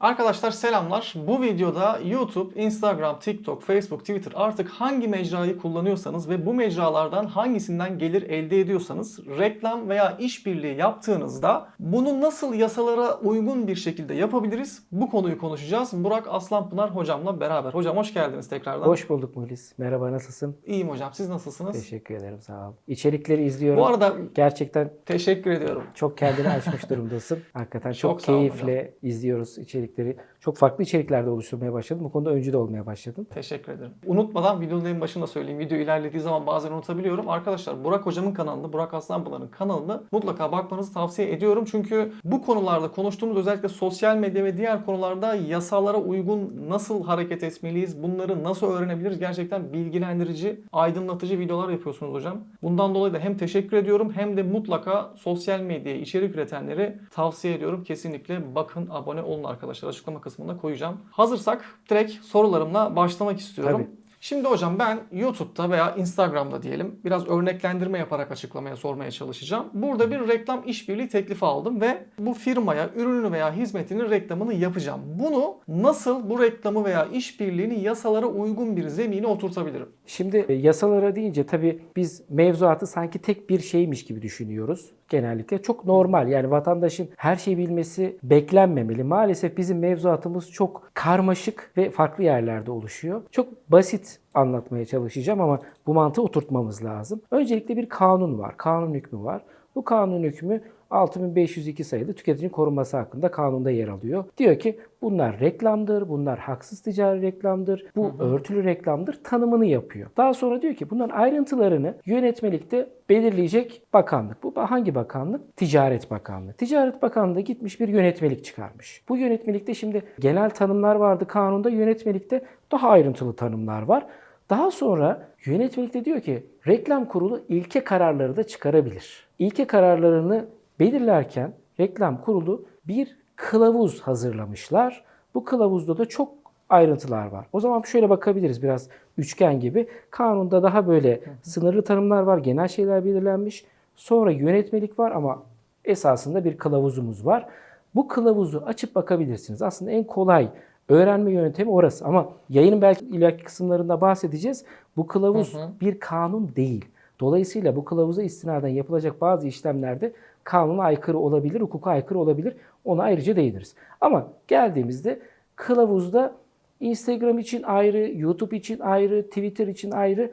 Arkadaşlar selamlar. Bu videoda YouTube, Instagram, TikTok, Facebook, Twitter artık hangi mecrayı kullanıyorsanız ve bu mecralardan hangisinden gelir elde ediyorsanız reklam veya işbirliği yaptığınızda bunu nasıl yasalara uygun bir şekilde yapabiliriz? Bu konuyu konuşacağız. Burak Aslanpınar hocamla beraber. Hocam hoş geldiniz tekrardan. Hoş bulduk Mulis. Merhaba nasılsın? İyiyim hocam. Siz nasılsınız? Teşekkür ederim sağ ol. İçerikleri izliyorum. Bu arada Gerçekten teşekkür ediyorum. çok kendini açmış durumdasın. Hakikaten çok, Çok olun keyifle izliyoruz içerikleri. Çok farklı içeriklerde oluşturmaya başladın. Bu konuda öncü de olmaya başladın. Teşekkür ederim. Unutmadan videonun en başında söyleyeyim. Video ilerlediği zaman bazen unutabiliyorum. Arkadaşlar Burak hocamın kanalını, Burak Aslanpınar'ın kanalını mutlaka bakmanızı tavsiye ediyorum. Çünkü bu konularda konuştuğumuz özellikle sosyal medya ve diğer konularda yasalara uygun nasıl hareket etmeliyiz, bunları nasıl öğrenebiliriz gerçekten bilgilendirici, aydınlatıcı videolar yapıyorsunuz hocam. Bundan dolayı da hem teşekkür ediyorum hem de mutlaka sosyal medyaya içerik üretenleri tavsiye ediyorum. Kesinlikle bakın, abone olun arkadaşlar. Açıklama kısmında koyacağım. Hazırsak direkt sorularımla başlamak istiyorum. Tabii. Şimdi hocam ben YouTube'da veya Instagram'da diyelim biraz örneklendirme yaparak açıklamaya sormaya çalışacağım. Burada bir reklam işbirliği teklifi aldım ve bu firmaya ürününü veya hizmetinin reklamını yapacağım. Bunu nasıl bu reklamı veya işbirliğini yasalara uygun bir zemine oturtabilirim? Şimdi e, yasalara deyince tabii biz mevzuatı sanki tek bir şeymiş gibi düşünüyoruz genellikle. Çok normal yani vatandaşın her şeyi bilmesi beklenmemeli. Maalesef bizim mevzuatımız çok karmaşık ve farklı yerlerde oluşuyor. Çok basit anlatmaya çalışacağım ama bu mantığı oturtmamız lazım. Öncelikle bir kanun var. Kanun hükmü var. Bu kanun hükmü 6502 sayılı tüketicinin korunması hakkında kanunda yer alıyor. Diyor ki bunlar reklamdır, bunlar haksız ticari reklamdır, bu örtülü reklamdır tanımını yapıyor. Daha sonra diyor ki bunların ayrıntılarını yönetmelikte belirleyecek bakanlık. Bu hangi bakanlık? Ticaret Bakanlığı. Ticaret Bakanlığı gitmiş bir yönetmelik çıkarmış. Bu yönetmelikte şimdi genel tanımlar vardı kanunda, yönetmelikte daha ayrıntılı tanımlar var. Daha sonra yönetmelikte diyor ki reklam kurulu ilke kararları da çıkarabilir. İlke kararlarını belirlerken reklam kurulu bir kılavuz hazırlamışlar. Bu kılavuzda da çok ayrıntılar var. O zaman şöyle bakabiliriz biraz üçgen gibi. Kanunda daha böyle sınırlı tanımlar var, genel şeyler belirlenmiş. Sonra yönetmelik var ama esasında bir kılavuzumuz var. Bu kılavuzu açıp bakabilirsiniz. Aslında en kolay öğrenme yöntemi orası ama yayının belki ileriki kısımlarında bahsedeceğiz. Bu kılavuz Hı hı. bir kanun değil. Dolayısıyla bu kılavuza istinaden yapılacak bazı işlemlerde kanuna aykırı olabilir, hukuka aykırı olabilir. Ona ayrıca değiniriz. Ama geldiğimizde kılavuzda Instagram için ayrı, YouTube için ayrı, Twitter için ayrı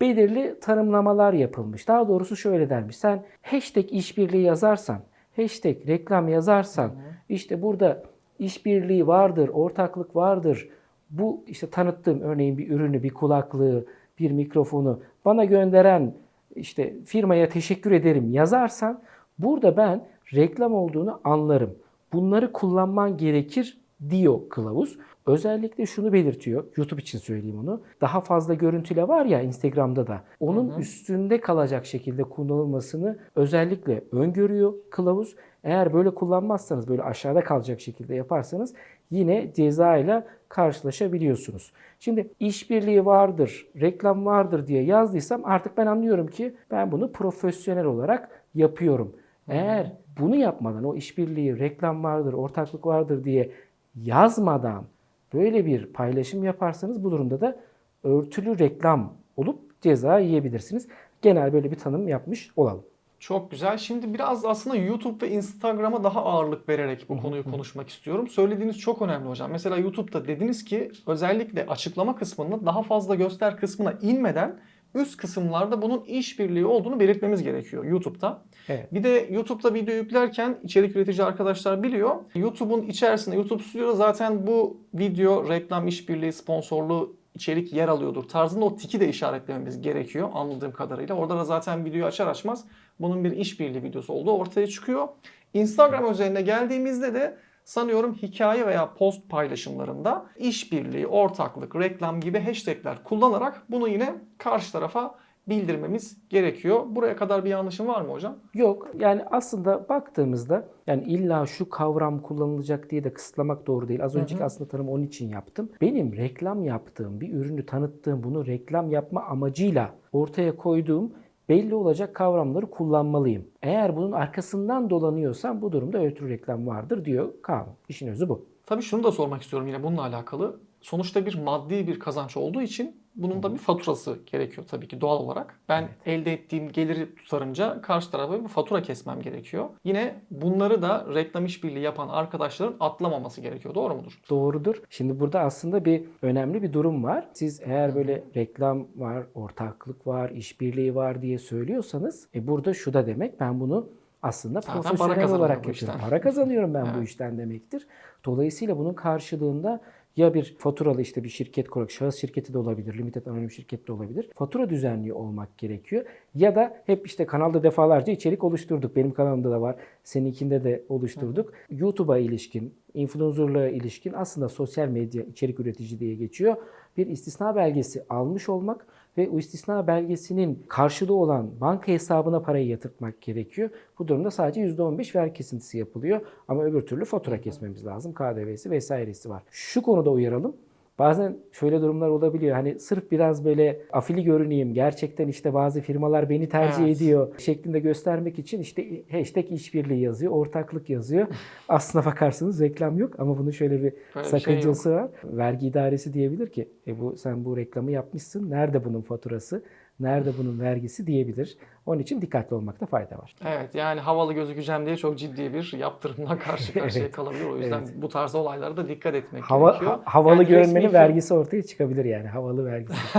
belirli tanımlamalar yapılmış. Daha doğrusu şöyle dermiş. Sen hashtag işbirliği yazarsan, hashtag reklam yazarsan, işte burada işbirliği vardır, ortaklık vardır. Bu işte tanıttığım örneğin bir ürünü, bir kulaklığı, bir mikrofonu bana gönderen işte firmaya teşekkür ederim yazarsan burada ben reklam olduğunu anlarım. Bunları kullanman gerekir diyor kılavuz. Özellikle şunu belirtiyor. YouTube için söyleyeyim onu. Daha fazla görüntüle var ya Instagram'da da. Onun üstünde kalacak şekilde kullanılmasını özellikle öngörüyor kılavuz. Eğer böyle kullanmazsanız, böyle aşağıda kalacak şekilde yaparsanız yine ceza ile karşılaşabiliyorsunuz. Şimdi işbirliği vardır, reklam vardır diye yazdıysam artık ben anlıyorum ki ben bunu profesyonel olarak yapıyorum. Eğer bunu yapmadan o işbirliği, reklam vardır, ortaklık vardır diye yazmadan böyle bir paylaşım yaparsanız bu durumda da örtülü reklam olup ceza yiyebilirsiniz. Genel böyle bir tanım yapmış olalım. Çok güzel. Şimdi biraz aslında YouTube ve Instagram'a daha ağırlık vererek bu konuyu konuşmak istiyorum. Söylediğiniz çok önemli hocam. Mesela YouTube'da dediniz ki özellikle açıklama kısmında daha fazla göster kısmına inmeden üst kısımlarda bunun işbirliği olduğunu belirtmemiz gerekiyor YouTube'da. Evet. Bir de YouTube'da video yüklerken içerik üretici arkadaşlar biliyor. YouTube'un içerisinde YouTube Studio'da zaten bu video reklam işbirliği sponsorlu içerik yer alıyordur tarzında o tiki de işaretlememiz gerekiyor anladığım kadarıyla. Orada da zaten videoyu açar açmaz bunun bir işbirliği videosu olduğu ortaya çıkıyor. Instagram özeline geldiğimizde de sanıyorum hikaye veya post paylaşımlarında işbirliği, ortaklık, reklam gibi hashtagler kullanarak bunu yine karşı tarafa bildirmemiz gerekiyor. Buraya kadar bir yanlışım var mı hocam? Yok yani aslında baktığımızda yani illa şu kavram kullanılacak diye de kısıtlamak doğru değil. Az önceki aslında tanım onun için yaptım. Benim reklam yaptığım bir ürünü tanıttığım bunu reklam yapma amacıyla ortaya koyduğum belli olacak kavramları kullanmalıyım. Eğer bunun arkasından dolanıyorsam bu durumda örtülü reklam vardır diyor kanun. İşin özü bu. Tabii şunu da sormak istiyorum yine bununla alakalı. Sonuçta bir maddi bir kazanç olduğu için bunun da bir faturası gerekiyor tabii ki doğal olarak. Ben elde ettiğim geliri tutarınca karşı tarafa bir fatura kesmem gerekiyor. Yine bunları da reklam işbirliği yapan arkadaşların atlamaması gerekiyor. Doğru mudur? Doğrudur. Şimdi burada aslında bir önemli bir durum var. Siz eğer böyle reklam var, ortaklık var, işbirliği var diye söylüyorsanız e burada şu da demek ben bunu aslında Zaten profesyonel olarak bu yapıyorum. Para kazanıyorum ben bu Evet. işten demektir. Dolayısıyla bunun karşılığında ya bir faturalı işte bir şirket kurarak, şahıs şirketi de olabilir, limited anonim şirket de olabilir. Fatura düzenliği olmak gerekiyor. Ya da hep işte kanalda defalarca içerik oluşturduk. Benim kanalımda da var, seninkinde de oluşturduk. YouTube'a ilişkin, influencerlığa ilişkin aslında sosyal medya içerik üretici diye geçiyor. Bir istisna belgesi almış olmak ve o istisna belgesinin karşılığı olan banka hesabına parayı yatırtmak gerekiyor. Bu durumda sadece %15 vergi kesintisi yapılıyor. Ama öbür türlü fatura kesmemiz lazım. KDV'si vesairesi var. Şu konuda uyaralım. Bazen şöyle durumlar olabiliyor. Hani sırf biraz böyle afili görüneyim, gerçekten işte bazı firmalar beni tercih Evet. ediyor şeklinde göstermek için işte hashtag işbirliği yazıyor, ortaklık yazıyor. Aslına bakarsanız reklam yok ama bunun şöyle bir Böyle bir şey sakıncası var. Vergi idaresi diyebilir ki e bu sen bu reklamı yapmışsın. Nerede bunun faturası? Nerede bunun vergisi diyebilir. Onun için dikkatli olmakta fayda var. Evet yani havalı gözükeceğim diye çok ciddi bir yaptırımla karşı karşıya Evet. kalabilir. O yüzden bu tarz olaylara da dikkat etmek Hava, gerekiyor. ha- havalı Yani görünmenin resmi- vergisi ortaya çıkabilir yani. Havalı vergisi.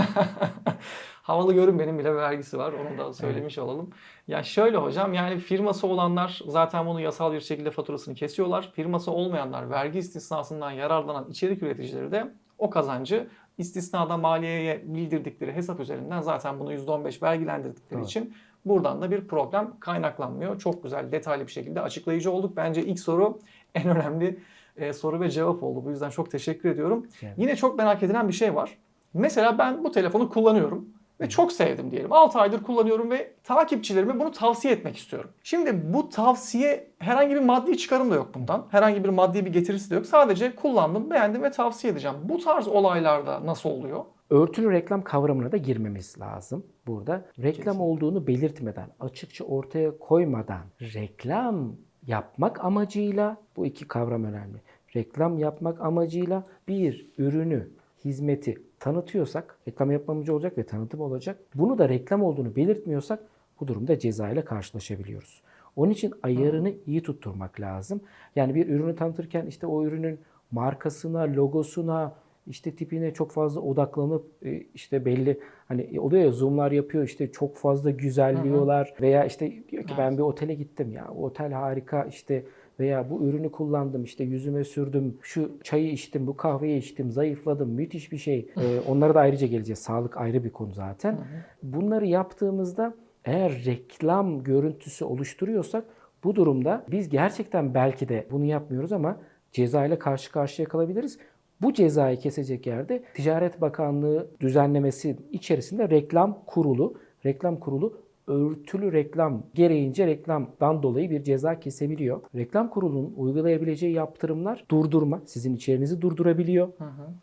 Havalı görünmenin bile vergisi var. Onu da söylemiş olalım. Ya şöyle hocam yani firması olanlar zaten bunu yasal bir şekilde faturasını kesiyorlar. Firması olmayanlar vergi istisnasından yararlanan içerik üreticileri de o kazancı istisnada maliyeye bildirdikleri hesap üzerinden zaten bunu %15 vergilendirdikleri Evet. için buradan da bir problem kaynaklanmıyor. Çok güzel detaylı bir şekilde açıklayıcı olduk. Bence ilk soru en önemli e, soru ve cevap oldu. Bu yüzden çok teşekkür ediyorum. Yani. Yine çok merak edilen bir şey var. Mesela ben bu telefonu kullanıyorum ve çok sevdim diyelim. 6 aydır kullanıyorum ve takipçilerime bunu tavsiye etmek istiyorum. Şimdi bu tavsiye herhangi bir maddi çıkarım da yok bundan. Herhangi bir maddi bir getirisi de yok. Sadece kullandım, beğendim ve tavsiye edeceğim. Bu tarz olaylarda nasıl oluyor? Örtülü reklam kavramına da girmemiz lazım burada. Reklam Kesinlikle. olduğunu belirtmeden, açıkça ortaya koymadan reklam yapmak amacıyla bu iki kavram önemli. Reklam yapmak amacıyla bir ürünü, hizmeti tanıtıyorsak reklam yapmamız olacak ve tanıtım olacak. Bunu da reklam olduğunu belirtmiyorsak bu durumda ceza ile karşılaşabiliyoruz. Onun için ayarını iyi tutturmak lazım. Yani bir ürünü tanıtırken işte o ürünün markasına, logosuna, işte tipine çok fazla odaklanıp e, işte belli hani oluyor ya zoomlar yapıyor işte çok fazla güzelliyorlar veya işte diyor ki ben bir otele gittim ya o otel harika işte veya bu ürünü kullandım işte yüzüme sürdüm şu çayı içtim bu kahveyi içtim zayıfladım müthiş bir şey. Ee, onlara da ayrıca geleceğiz. Sağlık ayrı bir konu zaten. Bunları yaptığımızda eğer reklam görüntüsü oluşturuyorsak bu durumda biz gerçekten belki de bunu yapmıyoruz ama ceza ile karşı karşıya kalabiliriz. Bu cezayı kesecek yerde Ticaret Bakanlığı düzenlemesi içerisinde reklam kurulu, reklam kurulu örtülü reklam gereğince reklamdan dolayı bir ceza kesebiliyor. Reklam kurulunun uygulayabileceği yaptırımlar durdurma, sizin içerinizi durdurabiliyor.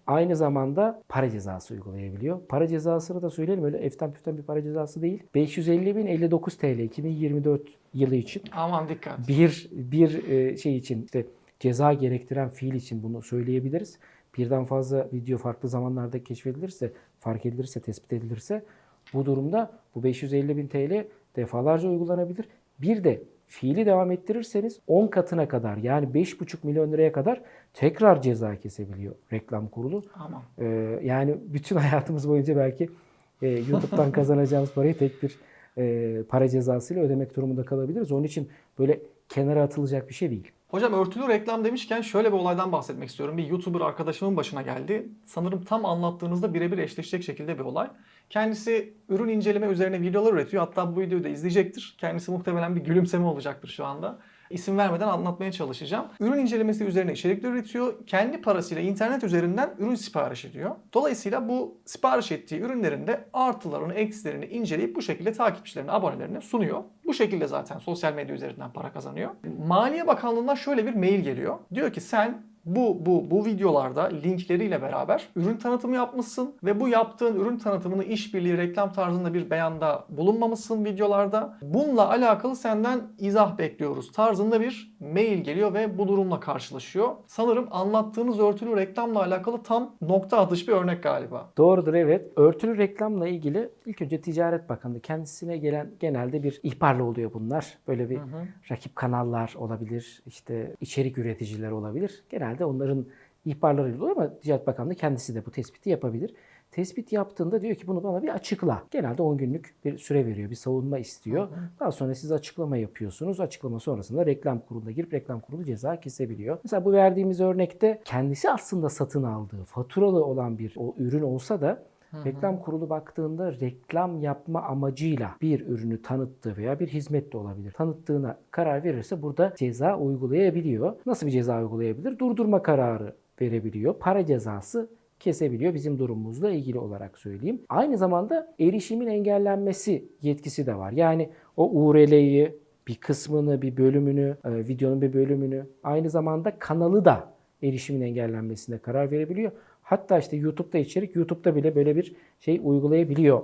Aynı zamanda para cezası uygulayabiliyor. Para cezasını da söyleyelim öyle eften püften bir para cezası değil. 550.059 TL 2024 yılı için Aman dikkat. bir bir e, şey için işte ceza gerektiren fiil için bunu söyleyebiliriz. Birden fazla video farklı zamanlarda keşfedilirse, fark edilirse, tespit edilirse bu durumda bu 550 bin TL defalarca uygulanabilir. Bir de fiili devam ettirirseniz 10 katına kadar yani 5,5 milyon liraya kadar tekrar ceza kesebiliyor reklam kurulu. Aman. Ee, yani bütün hayatımız boyunca belki e, YouTube'dan kazanacağımız parayı tek bir e, para cezasıyla ödemek durumunda kalabiliriz. Onun için böyle kenara atılacak bir şey değil. Hocam örtülü reklam demişken şöyle bir olaydan bahsetmek istiyorum. Bir YouTuber arkadaşımın başına geldi. Sanırım tam anlattığınızda birebir eşleşecek şekilde bir olay. Kendisi ürün inceleme üzerine videolar üretiyor. Hatta bu videoyu da izleyecektir. Kendisi muhtemelen bir gülümseme olacaktır şu anda. İsim vermeden anlatmaya çalışacağım. Ürün incelemesi üzerine içerikler üretiyor. Kendi parasıyla internet üzerinden ürün sipariş ediyor. Dolayısıyla bu sipariş ettiği ürünlerin de artılarını, eksilerini inceleyip bu şekilde takipçilerine, abonelerine sunuyor. Bu şekilde zaten sosyal medya üzerinden para kazanıyor. Maliye Bakanlığı'ndan şöyle bir mail geliyor. Diyor ki sen bu bu bu videolarda linkleriyle beraber ürün tanıtımı yapmışsın ve bu yaptığın ürün tanıtımını işbirliği reklam tarzında bir beyanda bulunmamışsın videolarda. Bununla alakalı senden izah bekliyoruz tarzında bir mail geliyor ve bu durumla karşılaşıyor. Sanırım anlattığınız örtülü reklamla alakalı tam nokta atış bir örnek galiba. Doğrudur evet. Örtülü reklamla ilgili ilk önce Ticaret Bakanlığı kendisine gelen genelde bir ihbarla oluyor bunlar. Böyle bir rakip kanallar olabilir, işte içerik üreticiler olabilir. Genelde onların ihbarlarıyla oluyor ama Ticaret Bakanlığı kendisi de bu tespiti yapabilir. Tespit yaptığında diyor ki bunu bana bir açıkla. Genelde 10 günlük bir süre veriyor, bir savunma istiyor. Daha sonra siz açıklama yapıyorsunuz. Açıklama sonrasında reklam kuruluna girip reklam kurulu ceza kesebiliyor. Mesela bu verdiğimiz örnekte kendisi aslında satın aldığı, faturalı olan bir o ürün olsa da Reklam kurulu baktığında reklam yapma amacıyla bir ürünü tanıttığı veya bir hizmet de olabilir. Tanıttığına karar verirse burada ceza uygulayabiliyor. Nasıl bir ceza uygulayabilir? Durdurma kararı verebiliyor. Para cezası kesebiliyor bizim durumumuzla ilgili olarak söyleyeyim. Aynı zamanda erişimin engellenmesi yetkisi de var. Yani o URL'yi bir kısmını, bir bölümünü, e, videonun bir bölümünü, aynı zamanda kanalı da erişimin engellenmesine karar verebiliyor. Hatta işte YouTube'da içerik, YouTube'da bile böyle bir şey uygulayabiliyor.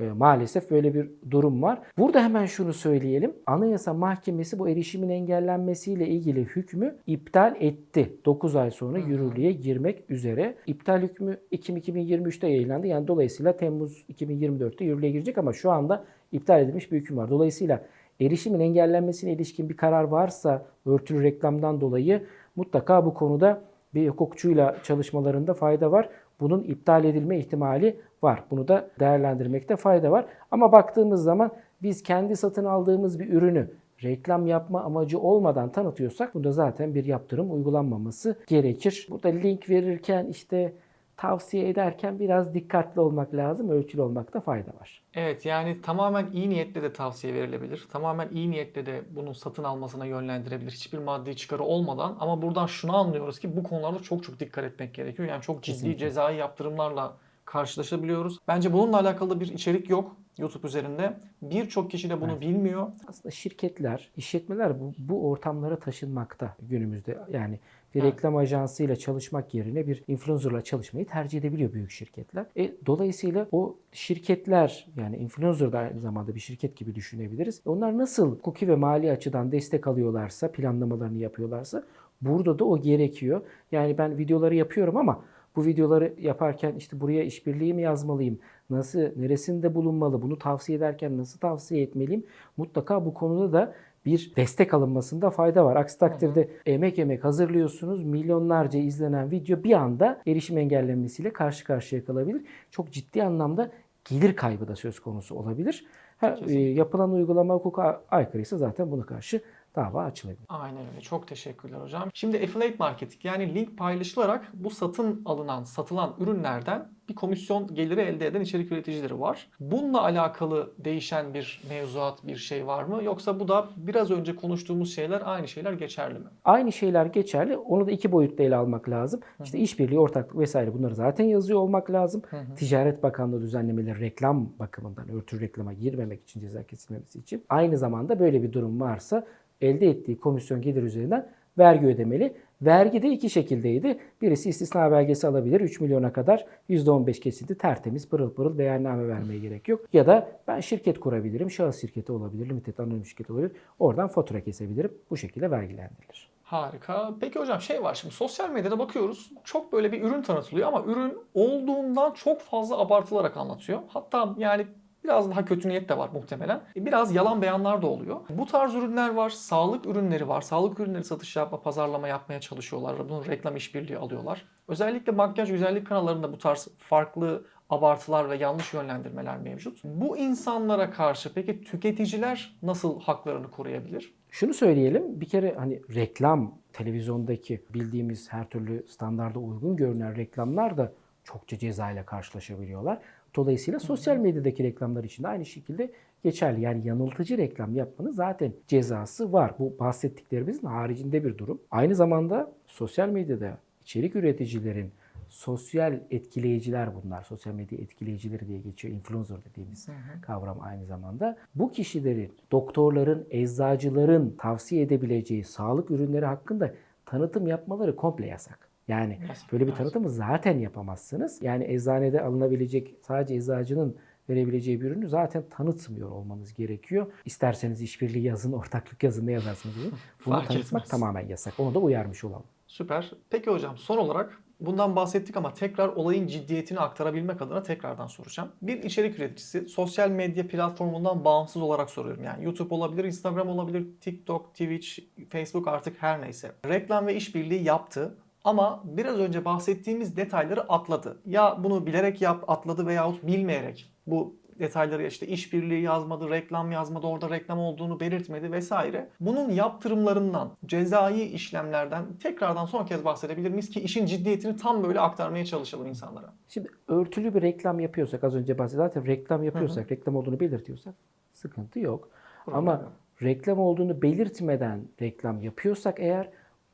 E, maalesef böyle bir durum var. Burada hemen şunu söyleyelim. Anayasa Mahkemesi bu erişimin engellenmesiyle ilgili hükmü iptal etti. 9 ay sonra yürürlüğe girmek üzere. İptal hükmü Ekim 2023'te yayınlandı. Yani dolayısıyla Temmuz 2024'te yürürlüğe girecek ama şu anda iptal edilmiş bir hüküm var. Dolayısıyla erişimin engellenmesine ilişkin bir karar varsa örtülü reklamdan dolayı mutlaka bu konuda bir hukukçuyla çalışmalarında fayda var. Bunun iptal edilme ihtimali var. Bunu da değerlendirmekte fayda var. Ama baktığımız zaman biz kendi satın aldığımız bir ürünü reklam yapma amacı olmadan tanıtıyorsak bunda zaten bir yaptırım uygulanmaması gerekir. Burada link verirken işte tavsiye ederken biraz dikkatli olmak lazım. Ölçülü olmakta fayda var. Evet yani tamamen iyi niyetle de tavsiye verilebilir. Tamamen iyi niyetle de bunun satın almasına yönlendirebilir. Hiçbir maddi çıkarı olmadan ama buradan şunu anlıyoruz ki bu konularda çok çok dikkat etmek gerekiyor. Yani çok ciddi Kesinlikle. cezai yaptırımlarla karşılaşabiliyoruz. Bence bununla alakalı bir içerik yok YouTube üzerinde. Birçok kişi de bunu Evet. bilmiyor. Aslında şirketler, işletmeler bu, bu ortamlara taşınmakta günümüzde. Yani bir Evet. reklam ajansıyla çalışmak yerine bir influencerla çalışmayı tercih edebiliyor büyük şirketler. E, dolayısıyla o şirketler yani influencer da aynı zamanda bir şirket gibi düşünebiliriz. Onlar nasıl hukuki ve mali açıdan destek alıyorlarsa, planlamalarını yapıyorlarsa burada da o gerekiyor. Yani ben videoları yapıyorum ama bu videoları yaparken işte buraya işbirliği mi yazmalıyım? Nasıl, neresinde bulunmalı? Bunu tavsiye ederken nasıl tavsiye etmeliyim? Mutlaka bu konuda da bir destek alınmasında fayda var. Aksi takdirde emek emek hazırlıyorsunuz. Milyonlarca izlenen video bir anda erişim engellenmesiyle karşı karşıya kalabilir. Çok ciddi anlamda gelir kaybı da söz konusu olabilir. Ha, e, yapılan uygulama hukuka aykırıysa zaten buna karşı dava açılabilir. Aynen öyle. Çok teşekkürler hocam. Şimdi affiliate marketing yani link paylaşılarak bu satın alınan, satılan ürünlerden bir komisyon geliri elde eden içerik üreticileri var. Bununla alakalı değişen bir mevzuat, bir şey var mı? Yoksa bu da biraz önce konuştuğumuz şeyler aynı şeyler geçerli mi? Aynı şeyler geçerli. Onu da iki boyutta ele almak lazım. İşte işbirliği, ortaklık vesaire bunları zaten yazıyor olmak lazım. Ticaret Bakanlığı düzenlemeleri reklam bakımından örtülü reklama girmemek için ceza kesilmemesi için. Aynı zamanda böyle bir durum varsa elde ettiği komisyon gelir üzerinden vergi ödemeli. Vergi de iki şekildeydi. Birisi istisna belgesi alabilir. 3 milyona kadar %15 kesildi. Tertemiz pırıl pırıl beyanname vermeye gerek yok. Ya da ben şirket kurabilirim. Şahıs şirketi olabilir. Limited anonim şirket olabilir. Oradan fatura kesebilirim. Bu şekilde vergilendirilir. Harika. Peki hocam şey var şimdi sosyal medyada bakıyoruz. Çok böyle bir ürün tanıtılıyor ama ürün olduğundan çok fazla abartılarak anlatıyor. Hatta yani biraz daha kötü niyet de var muhtemelen. E, Biraz yalan beyanlar da oluyor. Bu tarz ürünler var. Sağlık ürünleri var. Sağlık ürünleri satış yapma, pazarlama yapmaya çalışıyorlar. Bunun reklam işbirliği alıyorlar. Özellikle makyaj güzellik kanallarında bu tarz farklı abartılar ve yanlış yönlendirmeler mevcut. Bu insanlara karşı peki tüketiciler nasıl haklarını koruyabilir? Şunu söyleyelim. Bir kere hani reklam televizyondaki bildiğimiz her türlü standarda uygun görünen reklamlar da çokça ceza ile karşılaşabiliyorlar. Dolayısıyla sosyal medyadaki reklamlar için de aynı şekilde geçerli. Yani yanıltıcı reklam yapmanın zaten cezası var. Bu bahsettiklerimizin haricinde bir durum. Aynı zamanda sosyal medyada içerik üreticilerin sosyal etkileyiciler bunlar. Sosyal medya etkileyicileri diye geçiyor. Influencer dediğimiz kavram aynı zamanda. Bu kişilerin, doktorların, eczacıların tavsiye edebileceği sağlık ürünleri hakkında tanıtım yapmaları komple yasak. Yani böyle bir tanıtımı zaten yapamazsınız. Yani eczanede alınabilecek sadece eczacının verebileceği bir ürünü zaten tanıtmıyor olmanız gerekiyor. İsterseniz işbirliği yazın, ortaklık yazın ne yazarsınız diye. Bunu Fark tanıtmak etmez. tamamen yasak. Onu da uyarmış olalım. Süper. Peki hocam son olarak bundan bahsettik ama tekrar olayın ciddiyetini aktarabilmek adına tekrardan soracağım. Bir içerik üreticisi sosyal medya platformundan bağımsız olarak soruyorum. Yani YouTube olabilir, Instagram olabilir, TikTok, Twitch, Facebook artık her neyse. Reklam ve işbirliği yaptı. Ama biraz önce bahsettiğimiz detayları atladı. Ya bunu bilerek yap, atladı veyahut bilmeyerek bu detayları işte işbirliği yazmadı, reklam yazmadı, orada reklam olduğunu belirtmedi vesaire. Bunun yaptırımlarından, cezai işlemlerden tekrardan son kez bahsedebilir miyiz ki işin ciddiyetini tam böyle aktarmaya çalışalım insanlara. Şimdi örtülü bir reklam yapıyorsak az önce bahsettim. Zaten reklam yapıyorsak, reklam olduğunu belirtiyorsak sıkıntı yok. Ama Problem yok. reklam olduğunu belirtmeden reklam yapıyorsak eğer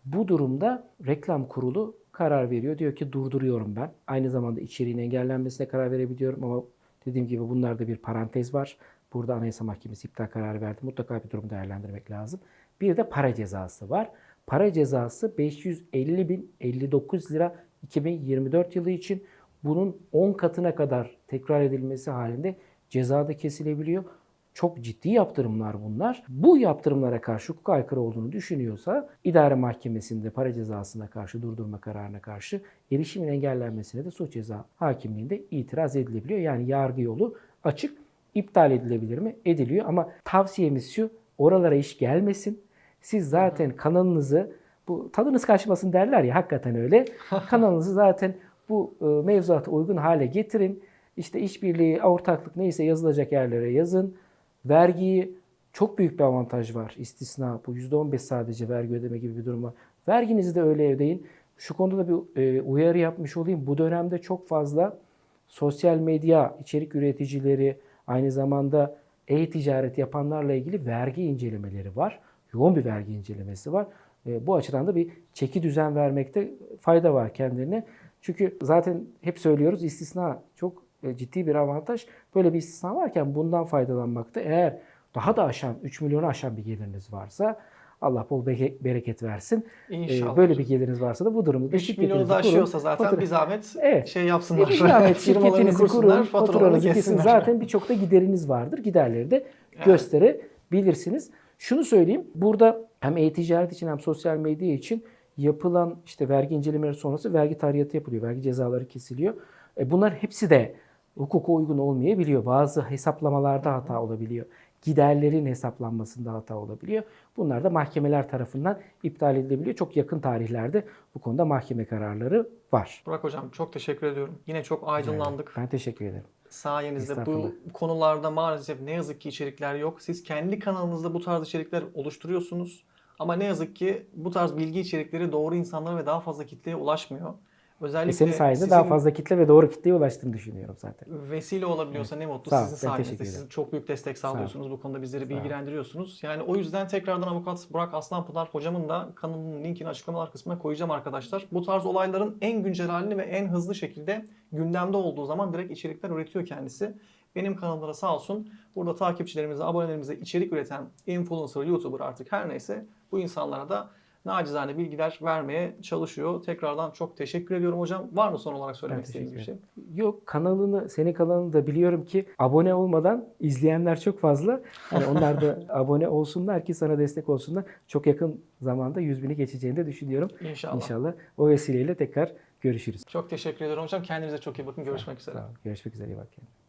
bu durumda reklam kurulu karar veriyor. Diyor ki durduruyorum ben. Aynı zamanda içeriğin engellenmesine karar verebiliyorum ama dediğim gibi bunlarda bir parantez var. Burada Anayasa Mahkemesi iptal kararı verdi. Mutlaka bir durum değerlendirmek lazım. Bir de para cezası var. Para cezası 550 bin 59 lira 2024 yılı için bunun 10 katına kadar tekrar edilmesi halinde cezada kesilebiliyor. Çok ciddi yaptırımlar bunlar. Bu yaptırımlara karşı hukuka aykırı olduğunu düşünüyorsa idare mahkemesinde para cezasına karşı durdurma kararına karşı erişimin engellenmesine de suç ceza hakimliğinde itiraz edilebiliyor. Yani yargı yolu açık. İptal edilebilir mi? Ediliyor ama tavsiyemiz şu oralara iş gelmesin. Siz zaten kanalınızı bu tadınız kaçmasın derler ya hakikaten öyle. Kanalınızı zaten bu e, mevzuata uygun hale getirin. İşte işbirliği, ortaklık neyse yazılacak yerlere yazın. Vergiyi çok büyük bir avantaj var. İstisna bu %15 sadece vergi ödeme gibi bir durum var. Verginizi de öyle ödeyin. Şu konuda da bir e, uyarı yapmış olayım. Bu dönemde çok fazla sosyal medya içerik üreticileri aynı zamanda e-ticaret yapanlarla ilgili vergi incelemeleri var. Yoğun bir vergi incelemesi var. E, bu açıdan da bir çeki düzen vermekte fayda var kendilerine. Çünkü zaten hep söylüyoruz istisna çok ciddi bir avantaj. Böyle bir istisna varken bundan faydalanmakta. Eğer daha da aşan 3 milyonu aşan bir geliriniz varsa Allah bol bereket versin. E, İnşallah. böyle bir geliriniz varsa da bu durumda da 3 milyonu da aşıyorsa zaten fatura- bir zahmet Evet. şey yapsınlar. bir zahmet şirketinizi kurun, faturanızı kesin. Zaten birçok da gideriniz vardır. Giderleri de Evet. gösterebilirsiniz. Şunu söyleyeyim. Burada hem e-ticaret için hem sosyal medya için yapılan işte vergi incelemeleri sonrası vergi tarihiyatı yapılıyor. Vergi cezaları kesiliyor. E bunlar hepsi de hukuka uygun olmayabiliyor. Bazı hesaplamalarda hata olabiliyor. Giderlerin hesaplanmasında hata olabiliyor. Bunlar da mahkemeler tarafından iptal edilebiliyor. Çok yakın tarihlerde bu konuda mahkeme kararları var. Burak Hocam çok teşekkür ediyorum. Yine çok aydınlandık. Ben teşekkür ederim. Sayenizde bu konularda maalesef ne yazık ki içerikler yok. Siz kendi kanalınızda bu tarz içerikler oluşturuyorsunuz. Ama ne yazık ki bu tarz bilgi içerikleri doğru insanlara ve daha fazla kitleye ulaşmıyor. Özellikle Ve senin sayende daha fazla kitle ve doğru kitleye ulaştığını düşünüyorum zaten. vesile olabiliyorsa ne mutlu Sağ sizin sayenizde. Siz çok büyük destek sağlıyorsunuz. Bu konuda bizleri Sağ bilgilendiriyorsunuz. Yani o yüzden tekrardan avukat Burak Aslanpınar hocamın da kanalının linkini açıklamalar kısmına koyacağım arkadaşlar. Bu tarz olayların en güncel halini ve en hızlı şekilde gündemde olduğu zaman direkt içerikler üretiyor kendisi. Benim kanalımda da sağ olsun burada takipçilerimize, abonelerimize içerik üreten influencer, YouTuber artık her neyse bu insanlara da nacizane bilgiler vermeye çalışıyor. Tekrardan çok teşekkür ediyorum hocam. Var mı son olarak söylemek istediğiniz bir şey? Yok kanalını, senin kanalını da biliyorum ki abone olmadan izleyenler çok fazla. Hani onlar da abone olsunlar ki sana destek olsunlar. Çok yakın zamanda 100 bini geçeceğini de düşünüyorum. İnşallah. İnşallah o vesileyle tekrar görüşürüz. Çok teşekkür ederim hocam. Kendinize çok iyi bakın. Görüşmek üzere. Görüşmek üzere. iyi bak kendine.